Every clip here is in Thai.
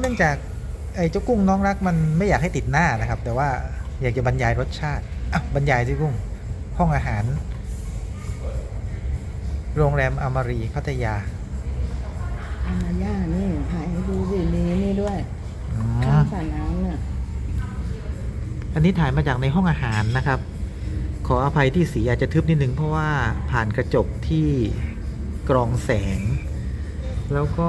เนื่องจากไอ้เจ้ากุ้งน้องรักมันไม่อยากให้ติดหน้านะครับ แต่ว่าอยากจะบรรยายรสชาติอะบรรยายสิกุ้ง ห้องอาหาร โรงแรมอมรีพัทยาอาย่านี่ถ่ายให้ดูสิมีนี่ด้วยอืข้างมสระน้ำเนี่ยอันนี้ถ่ายมาจากในห้องอาหารนะครับ ขออภัยที่สีอาจจะทึบนิดนึงเพราะว่าผ่านกระจกที่กรองแสง แล้วก็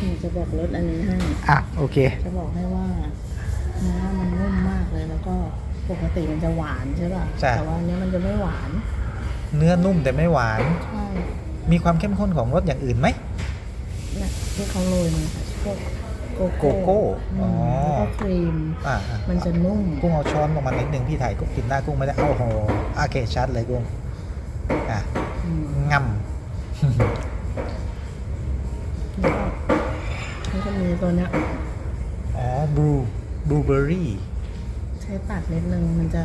นี่จะบอกรสอันนี้ให้ อะโอเค จะบอกให้ว่าเนื้อมันนุ่มมากเลยแล้วก็ปกติมันจะหวานใช่ป่ะ ใช่ แต่ว่าอันเนี้ยมันจะไม่หวาน เนื้อนุ่มแต่ไม่หวาน ใช่มีความเข้มข้นของรสอย่างอื่นไหมเนี่ยที่เขาโรยมาค่ะพวกโกโกโก้อืมอ๋อ แล้วก็ครีม อ่าอะมันจะนุ่ม กุ้งเอาช้อนลงมานิดนึงพี่ถ่ายกุ้งกินหน้ากุ้งไม่ได้เอาโหโอเคชัดเลยกุ้งอะอืมงแจะมีตัวเนี้ยำอ๋อบลูบลูเบอร์รี่ใช้ตัดนิดนึงมันจะ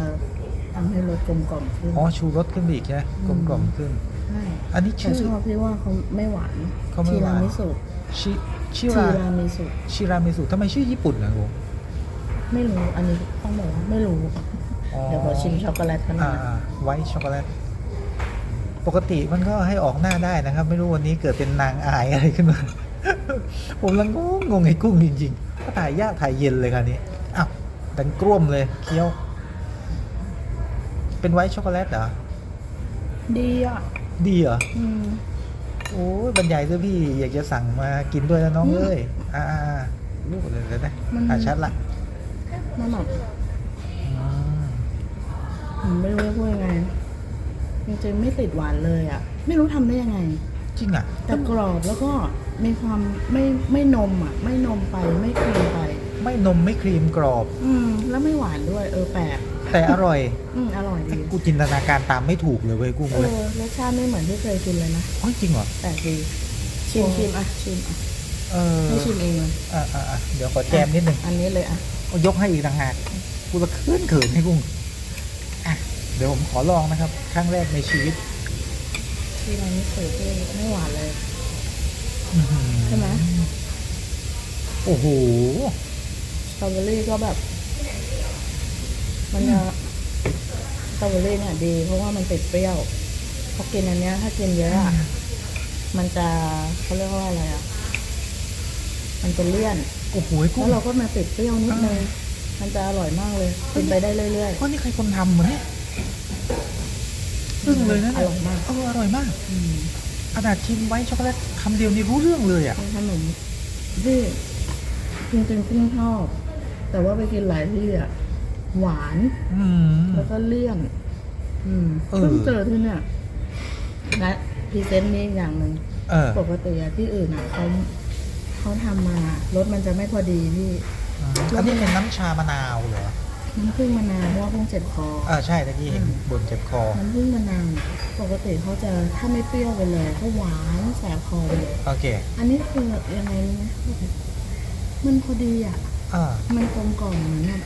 ทำให้รสกลมกล่อมขึ้น อ๋อชูรสขึ้นไปอีกใช่ไหมกลมกล่อมขึ้น ใช่อันนี้แต่ชื่อชอบที่ว่าเขาไม่หวานเขาไม่ทีหวานรามิสุชิชิทีรารามิสุ ชิรามิสุทำไมชื่อญี่ปุ่นนะกุ้งไม่รู้ อันนี้ต้องบอกว่าไม่รู้ อ๋อ เดี๋ยวขอชิมช็อกโกแลตกันหน่อ่าอยไวท์ช็อกโกแลตปกติมันก็ให้ออกหน้าได้นะครับ ไม่รู้วันนี้เกิดเป็นนางอายอะไรขึ้นมา ผมละงงงงไอ้กุ้งจริงๆก็ถ่ายยากถ่ายเย็นเลยคราวนี้อ้าวดังกร่วมเลยเคี้ยว เป็นไวท์ช็อกโกแลตเหรอ ดีอะ ดีเหรอ อืม โอ้ยบรรยายด้วยพี่อยากจะสั่งมากินด้วยนะน้องอืมเอ้ยอ่าๆลูกเลยเลยนะมัน อ่าชัดละมันแบบอืมผมไม่รู้จะพูดยังไงจริงๆไม่ติดหวานเลยอะ ไม่รู้ทำได้ยังไง จริงอะแต่กรอบแล้วก็มีความไม่ไม่นมอะ ไม่นมไปไม่ครีมไป ไม่นมไม่ครีมกรอบ อืมแล้วไม่หวานด้วยเออแปลกแต่อร่อย อืมอร่อยดีกูจินตนาการตามไม่ถูกเลยเว้ยกุ้งเอเว้ยอรสชาติไม่เหมือนที่เคยกินเลยนะอ๋อจริงเหรอ แปลกดีชิมชิมอะชิมอะเออให้ชิมเองเลยอ่าอ่าอ่าเดี๋ยวขอแจมนิดหนึ่งอันนี้เลยอะเอายกให้อีกต่างหากกูละเขินเขินให้กุ้งอะเดี๋ยวผมขอลองนะครับครั้งแรกในชีวิต ที่ร้านนี้เสิร์ฟที่ไม่หวานเลยอื้อหือใช่ไหมโอ้โหสตรอเบอรี่ก็แบบ มันจะสตรอเบอรี่เนี่ยดี เพราะว่ามันติดเปรี้ยวพอกินอันเนี้ย ถ้ากินเยอะอะมันจะเขาเรียกว่าอะไรอะ มันจะเลี่ยนโอ้โหกุ้แล้งวเราก็มาติดเปรี้ยวนิดนึงมันจะอร่อยมากเลยกินไปได้เรื่อยเพราะนี่ใครคนทำเหมือนเนี่ย อึ้งเลยนะอเนี่ยร่อยมาก เอออร่อยมากๆอืมขนาดชิมไว้ช็อกโกแลตคำเดียวนี่รู้เรื่องเลยอะ เป็นขนมที่จริงๆเพิ่งชอบ แต่ว่าไปกินหลายที่อะ หวานอืม แล้วก็เลี่ยน อืมเออ เพิ่งเจอที่เนี่ยและพรีเซนต์นี่อย่างหนึ่ง เออปกติอะที่อื่นอะเขาเขาทำมารสมันจะไม่พอดีพี่ อันนี้เป็นน้ำชามะนาวเหรอ น้ำผึ้งมะนาวเพราะว่าเพิ่งเจ็บคอเออใช่ตะกี้เห็นบนเจ็บคอ น้ำผึ้งมะนาวปกติเขาจะถ้าไม่เปรี้ยวไปเลยก็หวานแสบคอไปเลยโอเคอันนี้คือยังไงรู้ไหมมันพอดีอะอ่ามันกลมกล่อมเหมือนแบบ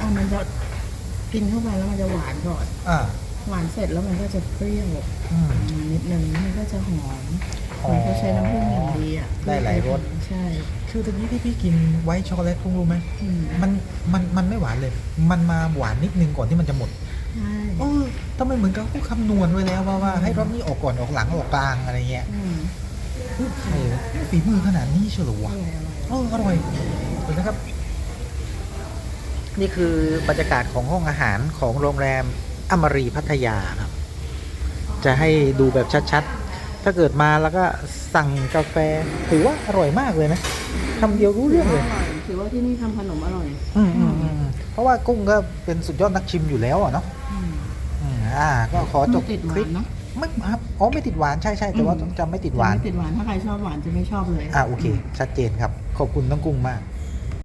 อะมันจะกินเข้าไปแล้วมันจะหวานก่อน อ่าหวานเสร็จแล้วมันก็จะเปรี้ยวอืมมานิดนึงแล้วมันก็จะหอม อ๋อมันก็ใช้น้ำผึ้งอย่างดีอะได้หลายรส ใช่คือตะกี้ที่พี่กินไวท์ช็อกโกแลตคุณรู้ไหมอืมมันมันมันไม่หวานเลย มันมาหวานนิดนึงก่อนที่มันจะหมดใช่ เออทำไมเหมือนกับเขาคำนวณไว้แล้วว่าว่าให้รอบนี้ออกก่อนออกหลังออกกลางอะไรเงี้ยอืมเฮ้ยใครวะฝีมือขนาดนี้เชียวเหรออวะ ร่อยอร่อย เอออร่อยเห็นนะครับ นี่คือบรรยากาศของห้องอาหารของโรงแรมอมรีพัทยาครับ จะให้ดูแบบชัดๆ ถ้าเกิดมาแล้วก็สั่งกาแฟถือว่าอร่อยมากเลยนะคำเดียวรู้เรื่องเลยอร่อยถือว่าที่นี่ทำขนมอร่อยอืมอืมอืมเพราะว่ากุ้งก็เป็นสุดยอดนักชิมอยู่แล้วอะเนาะอืม อืมอ่า ก็ขอจบไม่ติดหควาลิปนเนอะไม่ครับอ๋อไม่ติดหวานใช่ใช่แต่ว่าอืม จะไม่ติดหวาน จะไม่ติดหวานถ้าใครชอบหวานจะไม่ชอบเลย อ่าโอเค ชัดเจนครับ ขอบคุณน้องกุ้งมาก